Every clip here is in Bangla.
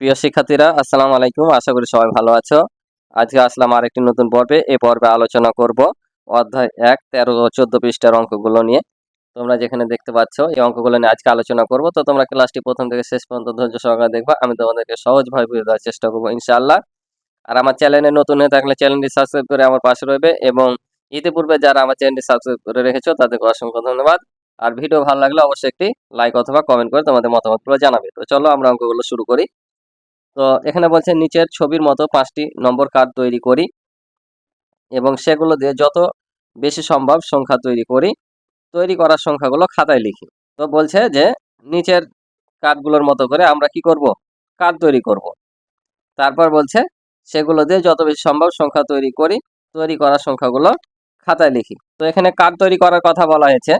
প্রিয় শিক্ষার্থীরা, আসসালামু আলাইকুম। আশা করি সবাই ভালো আছো। আজকে আসলাম আরেকটি নতুন পর্বে। এই পর্বে আলোচনা করব অধ্যায় এক, তেরো ও চোদ্দ পৃষ্ঠার অঙ্কগুলো নিয়ে। তোমরা যেখানে দেখতে পাচ্ছ, এই অঙ্কগুলো নিয়ে আজকে আলোচনা করব। তো তোমরা ক্লাসটি প্রথম থেকে শেষ পর্যন্ত ধৈর্য সহকারে দেখবা। আমি তোমাদেরকে সহজভাবে বুঝে দেওয়ার চেষ্টা করব, ইনশাআল্লাহ। আর আমার চ্যানেলে নতুন হয়ে থাকলে চ্যানেলটি সাবস্ক্রাইব করে আমার পাশে রইবে এবং ইতিপূর্বে যারা আমার চ্যানেলটি সাবস্ক্রাইব করে রেখেছো, তাদেরকে অসংখ্য ধন্যবাদ। আর ভিডিও ভালো লাগলে অবশ্যই একটি লাইক অথবা কমেন্ট করে তোমাদের মতামতগুলো জানাবে। তো চলো আমরা অঙ্কগুলো শুরু করি। তো এখানে বলছে নিচের ছবির মতো পাঁচটি নম্বর কার্ড তৈরি করি এবং সেগুলো দিয়ে যত বেশি সম্ভব সংখ্যা তৈরি করি। তৈরি করার সংখ্যাগুলো খাতায় লিখি। তো বলছে যে নিচের কার্ডগুলোর মতো করে আমরা কি করব? কার্ড তৈরি করব। তারপর বলছে সেগুলো দিয়ে যত বেশি সম্ভব সংখ্যা তৈরি করি, তৈরি করার সংখ্যাগুলো খাতায় লিখি। তো এখানে কার্ড তৈরি করার কথা বলা হয়েছে।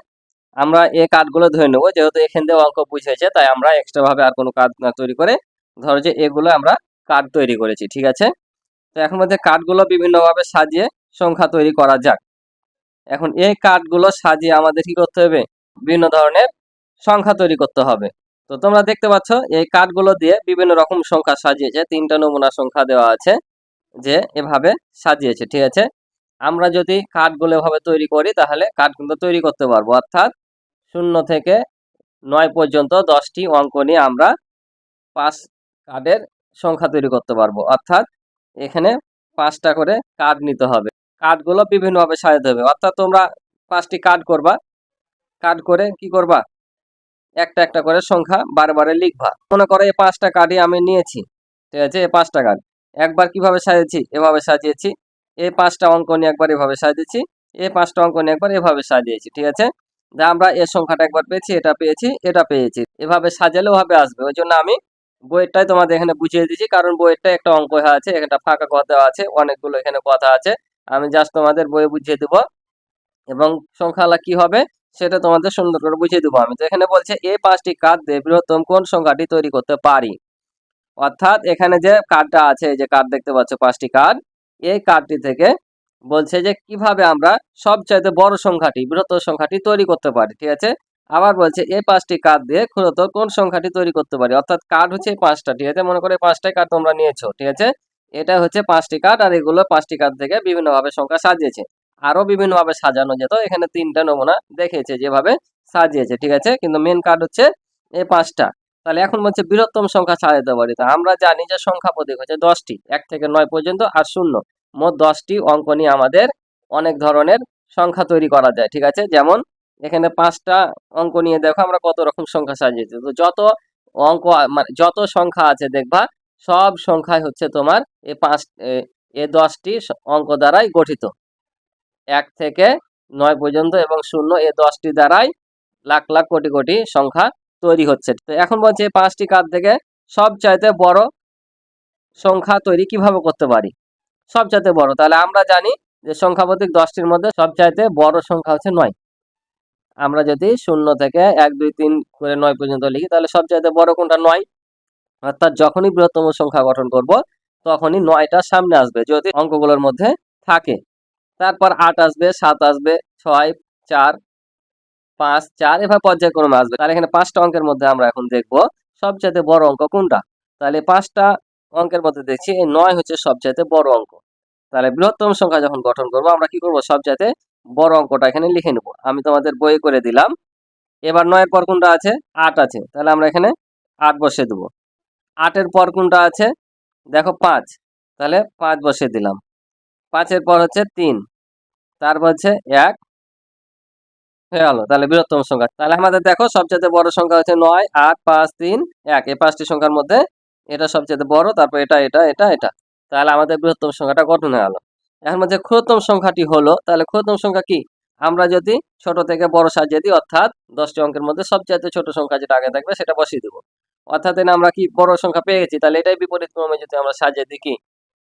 আমরা এই কার্ডগুলো ধরে নেব, যেহেতু এখান দিয়ে অঙ্ক বুঝেছে তাই আমরা এক্সট্রা ভাবে আর কোনো কার্ড না তৈরি করে ধরো যে এগুলো আমরা কার্ড তৈরি করেছি, ঠিক আছে? তো এখন মধ্যে কার্ডগুলো বিভিন্নভাবে সাজিয়ে সংখ্যা তৈরি করা যাক। এখন এই কার্ডগুলো সাজিয়ে আমাদের কি করতে হবে? বিভিন্ন ধরনের সংখ্যা তৈরি করতে হবে। তো তোমরা দেখতে পাচ্ছ, এই কার্ডগুলো দিয়ে বিভিন্ন রকম সংখ্যা সাজিয়েছে, তিনটা নমুনা সংখ্যা দেওয়া আছে যে এভাবে সাজিয়েছে, ঠিক আছে? আমরা যদি কার্ডগুলো এভাবে তৈরি করি, তাহলে কার্ডগুলো তৈরি করতে পারব। অর্থাৎ শূন্য থেকে নয় পর্যন্ত দশটি অঙ্ক নিয়ে আমরা পাঁচ কার্ডের সংখ্যা তৈরি করতে পারব। অর্থাৎ এখানে পাঁচটা করে কার্ড নিতে হবে। কার্ডগুলো বিভিন্নভাবে সাজাতে হবে। অর্থাৎ তোমরা পাঁচটি কার্ড করবা। কার্ড করে কি করবা? একটা একটা করে সংখ্যা বারে বারে লিখবা। মনে করো এই পাঁচটা কার্ডই আমি নিয়েছি। ঠিক আছে? এই পাঁচটা কার্ড একবার কীভাবে সাজিয়েছি? এভাবে সাজিয়েছি। এই পাঁচটা অঙ্ক নিয়ে একবার এভাবে সাজিয়েছি। এই পাঁচটা অঙ্ক নিয়ে একবার এভাবে সাজিয়েছি। ঠিক আছে? যে আমরা এর সংখ্যাটা একবার পেয়েছি, এটা পেয়েছি এটা পেয়েছি। এভাবে সাজালেও হবে আসবে। ওই জন্য আমি বইয়েরটাই তোমাদের এখানে বুঝিয়ে দিচ্ছি কারণ বইয়েরটা একটা অঙ্ক হয়ে আছে এখানে ফাঁকা কথা আছে, অনেকগুলো এখানে কথা আছে। আমি জাস্ট তোমাদের বইয়ে বুঝিয়ে দেব। এবং সংখ্যালা কি হবে সেটা তোমাদের সুন্দর করে বুঝিয়ে দেবো আমি। তো এখানে বলছে এই পাঁচটি কার্ড দিয়ে বৃহত্তম কোন সংখ্যাটি তৈরি করতে পারি? অর্থাৎ এখানে যে কার্ডটা আছে যে কার্ড দেখতে পাচ্ছ, পাঁচটি কার্ড এই কার্ডটি থেকে বলছে যে কীভাবে আমরা সবচাইতে বড় সংখ্যাটি, বৃহত্তর সংখ্যাটি তৈরি করতে পারি, ঠিক আছে? আবার বলছে, এই পাঁচটি কার্ড দিয়ে মূলত কোন সংখ্যাটি তৈরি করতে পারি? অর্থাৎ কার্ড হচ্ছে এই পাঁচটা, ঠিক আছে? মনে করে পাঁচটাই কার্ড তোমরা নিয়েছো, ঠিক আছে? এটা হচ্ছে পাঁচটি কার্ড আর এগুলো পাঁচটি কার্ড থেকে বিভিন্নভাবে সংখ্যা সাজিয়েছে। আরও বিভিন্নভাবে সাজানো যেত, এখানে তিনটা নমুনা দেখেছে যেভাবে সাজিয়েছে, ঠিক আছে? কিন্তু মেন কার্ড হচ্ছে এই পাঁচটা। তাহলে এখন বলছে বৃহত্তম সংখ্যা সাজাতে পারি। তো আমরা জানি যে সংখ্যা প্রতীক হচ্ছে দশটি, এক থেকে নয় পর্যন্ত আর শূন্য। মোট দশটি অঙ্ক নিয়ে আমাদের অনেক ধরনের সংখ্যা তৈরি করা যায়, ঠিক আছে? যেমন এখানে পাঁচটা অঙ্ক নিয়ে দেখো আমরা কত রকম সংখ্যা সাজিয়েছি। তো যত অঙ্ক মানে যত সংখ্যা আছে দেখবা, সব সংখ্যাই হচ্ছে তোমার এ পাঁচ, এ দশটি অঙ্ক দ্বারাই গঠিত। এক থেকে নয় পর্যন্ত এবং শূন্য এ দশটি দ্বারাই লাখ লাখ কোটি কোটি সংখ্যা তৈরি হচ্ছে। তো এখন বলছে এই পাঁচটি কার্ড থেকে সবচাইতে বড় সংখ্যা তৈরি কীভাবে করতে পারি? সবচাইতে বড়। তাহলে আমরা জানি যে সংখ্যা প্রতীক দশটির মধ্যে সবচাইতে বড় সংখ্যা হচ্ছে নয়। আমরা যদি শূন্য থেকে এক, দুই, তিন করে নয় পর্যন্ত লিখি, তাহলে সবচাইতে বড় কোনটা নয়? অর্থাৎ যখনই বৃহত্তম সংখ্যা গঠন করব, তখনই নয়টা সামনে আসবে, যদি অঙ্কগুলোর মধ্যে থাকে। তারপর আট আসবে, সাত আসবে, ছয়, চার, পাঁচ, চার, এভাবে পর্যায়ক্রমে আসবে। তাহলে এখানে পাঁচটা অঙ্কের মধ্যে আমরা এখন দেখব সবচাইতে বড় অঙ্ক কোনটা? তাহলে পাঁচটা অঙ্কের মধ্যে দেখছি, এই নয় হচ্ছে সবচাইতে বড় অঙ্ক। তাহলে বৃহত্তম সংখ্যা যখন গঠন করব, আমরা কি করব? সবচাইতে বড় অঙ্কটা এখানে লিখে নেব। আমি তোমাদের বই করে দিলাম। এবার নয়ের পর কোনটা আছে? আট আছে। তাহলে আমরা এখানে আট বসে দেবো। আটের পর কোনটা আছে? দেখো পাঁচ। তাহলে পাঁচ বসে দিলাম। পাঁচের পর হচ্ছে তিন। তারপর হচ্ছে এক। হয়ে গেল। তাহলে বৃহত্তম সংখ্যা। তাহলে আমাদের দেখো সবচেয়ে বড় সংখ্যা হচ্ছে নয়, আট, পাঁচ, তিন, এক। এই পাঁচটি সংখ্যার মধ্যে এটা সবচেয়ে বড়, তারপর এটা এটা এটা এটা। তাহলে আমাদের বৃহত্তম সংখ্যাটা গঠন হয়ে গেল। এখন মধ্যে ক্ষুদ্রতম সংখ্যাটি হলো, তাহলে ক্ষুদ্রতম সংখ্যা কি? আমরা যদি ছোট থেকে বড় সাজিয়ে দিই, অর্থাৎ দশটি অঙ্কের মধ্যে সবচেয়ে ছোট সংখ্যা যেটা আগে থাকবে সেটা বসিয়ে দেবো। অর্থাৎ এনে আমরা কি বড় সংখ্যা পেয়ে গেছি তাহলে এটাই বিপরীত ক্রমে যদি আমরা সাজিয়ে দিই কি?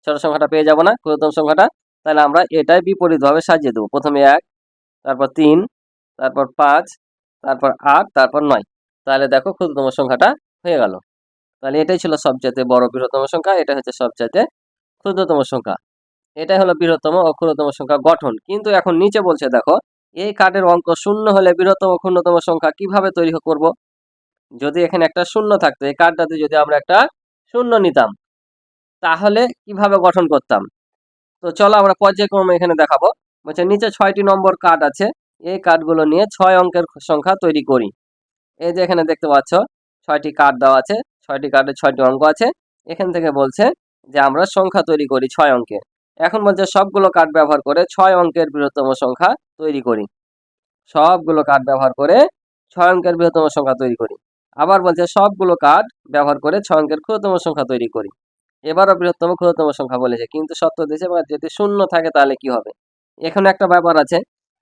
ছোট সংখ্যাটা পেয়ে যাব না, ক্ষুদ্রতম সংখ্যাটা, তাহলে আমরা এটাই বিপরীতভাবে সাজিয়ে দেবো। প্রথমে এক, তারপর তিন, তারপর পাঁচ, তারপর আট, তারপর নয়। তাহলে দেখো ক্ষুদ্রতম সংখ্যাটা হয়ে গেল। তাহলে এটাই ছিল সবচেয়ে বড় বৃহত্তম সংখ্যা, এটা হচ্ছে সবচেয়ে ক্ষুদ্রতম সংখ্যা। এটাই হলো বৃহত্তম ও ক্ষুদ্রতম সংখ্যা গঠন। কিন্তু এখন নিচে বলছে, দেখো এই কার্ডের অঙ্ক শূন্য হলে বৃহত্তম ও ক্ষুদ্রতম সংখ্যা কীভাবে তৈরি করব? যদি এখানে একটা শূন্য থাকতো, এই কার্ডটাতে যদি আমরা একটা শূন্য নিতাম, তাহলে কীভাবে গঠন করতাম? তো চলো আমরা পর্যায়ক্রমে এখানে দেখাবো। বলছে, নিচে ছয়টি নম্বর কার্ড আছে, এই কার্ডগুলো নিয়ে ছয় অঙ্কের সংখ্যা তৈরি করি। এই যে এখানে দেখতে পাচ্ছ, ছয়টি কার্ড দেওয়া আছে, ছয়টি কার্ডে ছয়টি অঙ্ক আছে। এখান থেকে বলছে যে আমরা সংখ্যা তৈরি করি ছয় অঙ্কের এখন বলছে, সবগুলো কার্ড ব্যবহার করে ছয় অঙ্কের বৃহত্তম সংখ্যা তৈরি করি। সবগুলো কার্ড ব্যবহার করে ছয় অঙ্কের বৃহত্তম সংখ্যা তৈরি করি। আবার বলছে, সবগুলো কার্ড ব্যবহার করে ছয় অঙ্কের ক্ষুদ্রতম সংখ্যা তৈরি করি। এবারও বৃহত্তম ক্ষুদ্রতম সংখ্যা বলেছে, কিন্তু সত্য দিয়েছে বা যদি শূন্য থাকে তাহলে কি হবে? এখানে একটা ব্যাপার আছে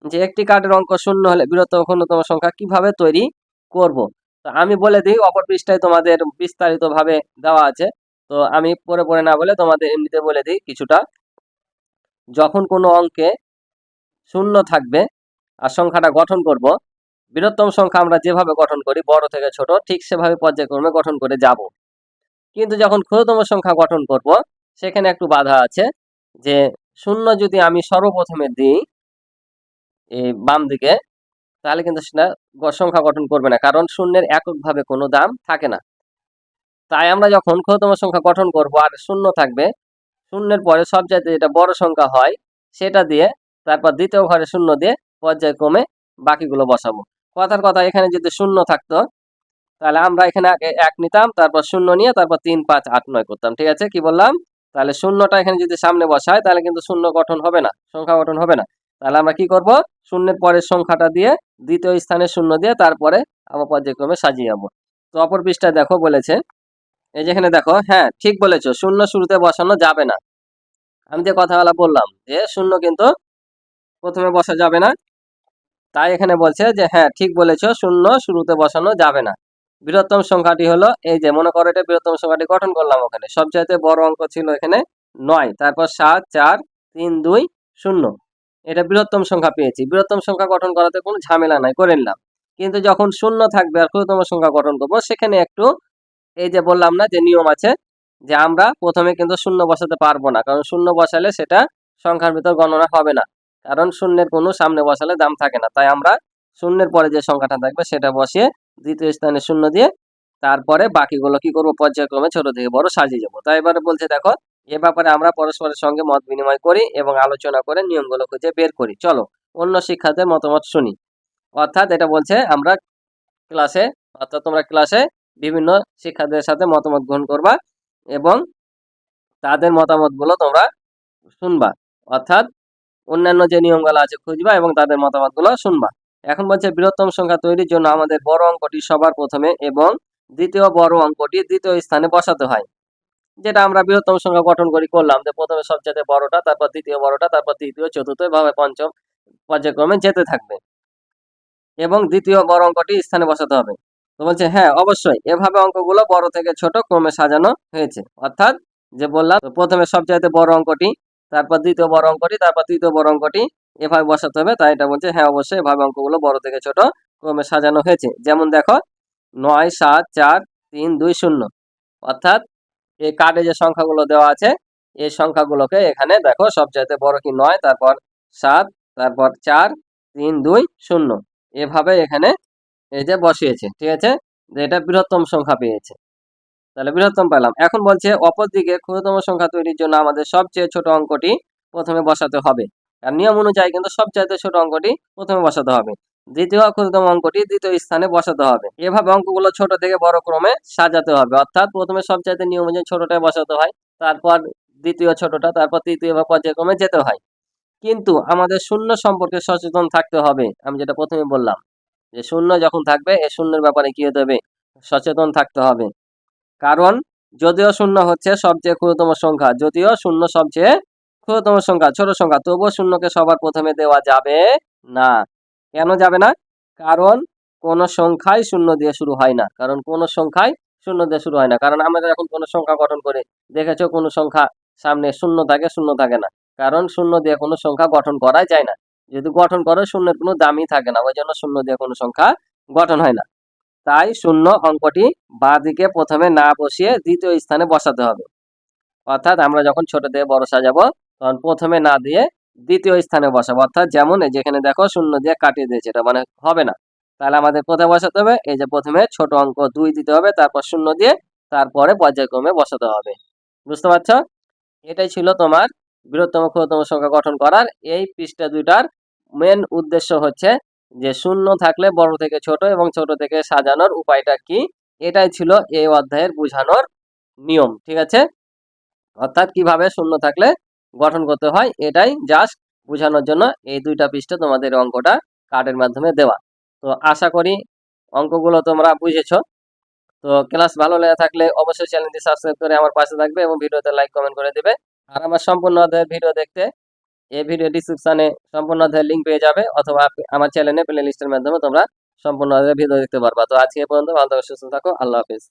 যে, একটি কার্ডের অঙ্ক শূন্য হলে বৃহত্তম ক্ষুদ্রতম সংখ্যা কীভাবে তৈরি করব? তো আমি বলে দিই, অপর পৃষ্ঠায় তোমাদের বিস্তারিত ভাবে দেওয়া আছে। তো আমি পরে পরে না বলে তোমাদের এমনিতে বলে দিই, কিছুটা যখন কোনো অঙ্কে শূন্য থাকবে আর সংখ্যাটা গঠন করব, বৃহত্তম সংখ্যা আমরা যেভাবে গঠন করি, বড় থেকে ছোট, ঠিক সেভাবে পর্যায়ক্রমে গঠন করে যাব। কিন্তু যখন ক্ষুদ্রতম সংখ্যা গঠন করব, সেখানে একটু বাধা আছে যে শূন্য যদি আমি সর্বপ্রথমে দিই এই বাম দিকে, তাহলে কিন্তু সেটা সংখ্যা গঠন করবে না, কারণ শূন্যের এককভাবে কোনো দাম থাকে না। তাই আমরা যখন ক্ষুদ্রতম সংখ্যা গঠন করব আর শূন্য থাকবে শূন্যের পরে সব চাইতে যেটা বড় সংখ্যা হয়, সেটা দিয়ে তারপর দ্বিতীয় ঘরে শূন্য দিয়ে পর্যায়ক্রমে বাকিগুলো বসাবো। কথার কথা, এখানে যদি শূন্য থাকতো, তাহলে আমরা এখানে আগে এক নিতাম, তারপর শূন্য নিয়ে তারপর তিন, পাঁচ, আট, নয় করতাম। ঠিক আছে? কি বললাম? তাহলে শূন্যটা এখানে যদি সামনে বসায় তাহলে কিন্তু শূন্য গঠন হবে না, সংখ্যা গঠন হবে না। তাহলে আমরা কি করব? শূন্যের পরের সংখ্যাটা দিয়ে দ্বিতীয় স্থানে শূন্য দিয়ে তারপরে আবার পর্যায়ক্রমে সাজিয়ে যাব তো অপর পৃষ্ঠায় দেখো বলেছে এই যেখানে দেখো হ্যাঁ ঠিক বলেছ, শূন্য শুরুতে বসানো যাবে না। আমি যে কথাগুলো বললাম যে শূন্য কিন্তু প্রথমে বসা যাবে না, তাই এখানে বলছে যে হ্যাঁ ঠিক বলেছ, শূন্য শুরুতে বসানো যাবে না। বৃহত্তম সংখ্যাটি হলো এই যে, মনে করো এটা বৃহত্তম সংখ্যাটি গঠন করলাম ওখানে, সবচাইতে বড় অঙ্ক ছিল এখানে নয়, তারপর সাত, চার, তিন, দুই, শূন্য। এটা বৃহত্তম সংখ্যা পেয়েছি, বৃহত্তম সংখ্যা গঠন করাতে কোনো ঝামেলা নাই, করে নিলাম। কিন্তু যখন শূন্য থাকবে আর ক্ষুদ্রতম সংখ্যা গঠন করব, সেখানে একটু এই যে বললাম না যে নিয়ম আছে, যে আমরা প্রথমে কিন্তু শূন্য বসাতে পারব না। কারণ শূন্য বসালে সেটা সংখ্যার ভিতর গণনা হবে না। কারণ শূন্যের কোনো সামনে বসালে দাম থাকে না। তাই আমরা শূন্যের পরে যে সংখ্যাটা থাকবে সেটা বসিয়ে দ্বিতীয় স্থানে শূন্য দিয়ে তারপরে বাকিগুলো কি করব? পর্যায়ক্রমে ছোট থেকে বড় সাজিয়ে যাব। তাই এবারে বলছে, দেখো, এ ব্যাপারে আমরা পরস্পরের সঙ্গে মত বিনিময় করি এবং আলোচনা করে নিয়মগুলো খুঁজে বের করি। চলো, অন্য শিক্ষার্থীদের মতামত শুনি। অর্থাৎ এটা বলছে, আমরা ক্লাসে অর্থাৎ তোমরা ক্লাসে বিভিন্ন শিক্ষার্থীদের সাথে মতামত গ্রহণ করবা এবং তাদের মতামতগুলো তোমরা শুনবা। অর্থাৎ অন্যান্য যে নিয়মগুলো আছে খুঁজবা এবং তাদের মতামতগুলো শুনবা। এখন বলছে, বৃহত্তম সংখ্যা তৈরির জন্য আমাদের বড় অঙ্কটি সবার প্রথমে এবং দ্বিতীয় বড় অঙ্কটি দ্বিতীয় স্থানে বসাতে হয়। যেটা আমরা বৃহত্তম সংখ্যা গঠন করি, করলাম যে প্রথমে সবচেয়ে বড়টা, তারপর দ্বিতীয় বড়টা, তারপর তৃতীয়, চতুর্থ এভাবে পঞ্চম পর্যায়ক্রমে যেতে থাকবে। এবং দ্বিতীয় বড় অঙ্কটি স্থানে বসাতে হবে। বলছে হ্যাঁ অবশ্যই। এভাবে অঙ্কগুলো বড় থেকে ছোট ক্রমে সাজানো হয়েছে। অর্থাৎ যে বললাম প্রথমে সবচাইতে বড় অঙ্কটি, তারপর দ্বিতীয় বড় অঙ্কটি, তারপর তৃতীয় বড় অঙ্কটি এভাবে বসাতে হবে। তাই এটা বলছে হ্যাঁ অবশ্যই এভাবে অঙ্কগুলো বড় থেকে ছোট ক্রমে সাজানো হয়েছে। যেমন দেখো, নয়, সাত, চার, তিন, দুই, শূন্য। অর্থাৎ এই কার্ডে যে সংখ্যাগুলো দেওয়া আছে, এই সংখ্যাগুলোকে এখানে দেখো, সবচাইতে বড় কি নয়, তারপর সাত, তারপর চার, তিন, দুই, শূন্য। এভাবে এখানে এই যে বসিয়েছে, ঠিক আছে? এটা বৃহত্তম সংখ্যা পেয়েছে। তাহলে বৃহত্তম পেলাম এখন বলছে অপরদিকে ক্ষুদ্রতম সংখ্যা তৈরির জন্য আমাদের সবচেয়ে ছোট অঙ্কটি প্রথমে বসাতে হবে। আর নিয়ম অনুযায়ী কিন্তু সবচাইতে ছোট অঙ্কটি প্রথমে বসাতে হবে। দ্বিতীয় ক্ষুদ্রতম অঙ্কটি দ্বিতীয় স্থানে বসাতে হবে। এভাবে অঙ্কগুলো ছোট থেকে বড় ক্রমে সাজাতে হবে। অর্থাৎ প্রথমে সবচাইতে নিয়ম অনুযায়ী ছোটটায় বসাতে হয়, তারপর দ্বিতীয় ছোটটা, তারপর তৃতীয় বা পর্যায়ক্রমে যেতে হয়। কিন্তু আমাদের শূন্য সম্পর্কে সচেতন থাকতে হবে, আমি যেটা প্রথমে বললাম। যে শূন্য যখন থাকবে এ শূন্যের ব্যাপারে কি হতে হবে? সচেতন থাকতে হবে। কারণ, যদিও শূন্য হচ্ছে সবচেয়ে ক্ষুদ্রতম সংখ্যা, যদিও শূন্য সবচেয়ে ক্ষুদ্রতম সংখ্যা, ছোট সংখ্যা, তবুও শূন্যকে সবার প্রথমে দেওয়া যাবে না। কেন যাবে না? কারণ, কোন সংখ্যাই শূন্য দিয়ে শুরু হয় না। কারণ, কোন সংখ্যাই শূন্য দিয়ে শুরু হয় না। কারণ আমরা যখন কোনো সংখ্যা গঠন করি দেখেছ, কোনো সংখ্যা সামনে শূন্য থাকে শূন্য থাকে না। কারণ, শূন্য দিয়ে কোনো সংখ্যা গঠন করা যায় না। যদি গঠন করে, শূন্যের কোনো দামই থাকে না। ওই জন্য শূন্য দিয়ে কোনো সংখ্যা গঠন হয় না। তাই শূন্য অঙ্কটি বাঁ দিকে প্রথমে না বসিয়ে দ্বিতীয় স্থানে বসাতে হবে। অর্থাৎ আমরা যখন ছোট দিয়ে বড় সাজাবো, তখন প্রথমে না দিয়ে দ্বিতীয় স্থানে বসাবো। অর্থাৎ যেমন যেখানে দেখো শূন্য দিয়ে কাটিয়ে দিয়েছে, এটা মানে হবে না। তাহলে আমাদের কোথায় বসাতে হবে, এই যে প্রথমে ছোট অঙ্ক দুই দিতে হবে, তারপর শূন্য দিয়ে তারপরে পর্যায়ক্রমে বসাতে হবে। বুঝতে পারছ? এটাই ছিল তোমার বৃহত্তম ক্ষুদ্রতম সংখ্যা গঠন করার এই পৃষ্ঠা দুইটার মেন উদ্দেশ্য হচ্ছে যে শূন্য থাকলে বড় থেকে ছোট এবং ছোট থেকে সাজানোর উপায়টা কি? এটাই ছিল এই অধ্যায়ের বোঝানোর নিয়ম, ঠিক আছে? অর্থাৎ কীভাবে শূন্য থাকলে গঠন করতে হয় এটাই জাস্ট বোঝানোর জন্য এই দুইটা পৃষ্ঠা তোমাদের অঙ্কটা কার্ডের মাধ্যমে দেওয়া। তো আশা করি অঙ্কগুলো তোমরা বুঝেছ। তো ক্লাস ভালো লেগে থাকলে অবশ্যই চ্যানেলটি সাবস্ক্রাইব করে আমার পাশে থাকবে এবং ভিডিওতে লাইক কমেন্ট করে দিবে। আর আমার সম্পূর্ণ অধ্যায়ের ভিডিও দেখতে এই ভিডিও ডিসক্রিপশনে সম্পূর্ণ অধ্যায়ের লিঙ্ক পেয়ে যাবে, অথবা আমার চ্যানেলে প্লে লিস্টের মাধ্যমে তোমরা সম্পূর্ণ অধ্যায়ের ভিডিও দেখতে পারবা। তো আজকে পর্যন্ত, ভালো থাকো, সুস্থ থাকো, আল্লাহ হাফিজ।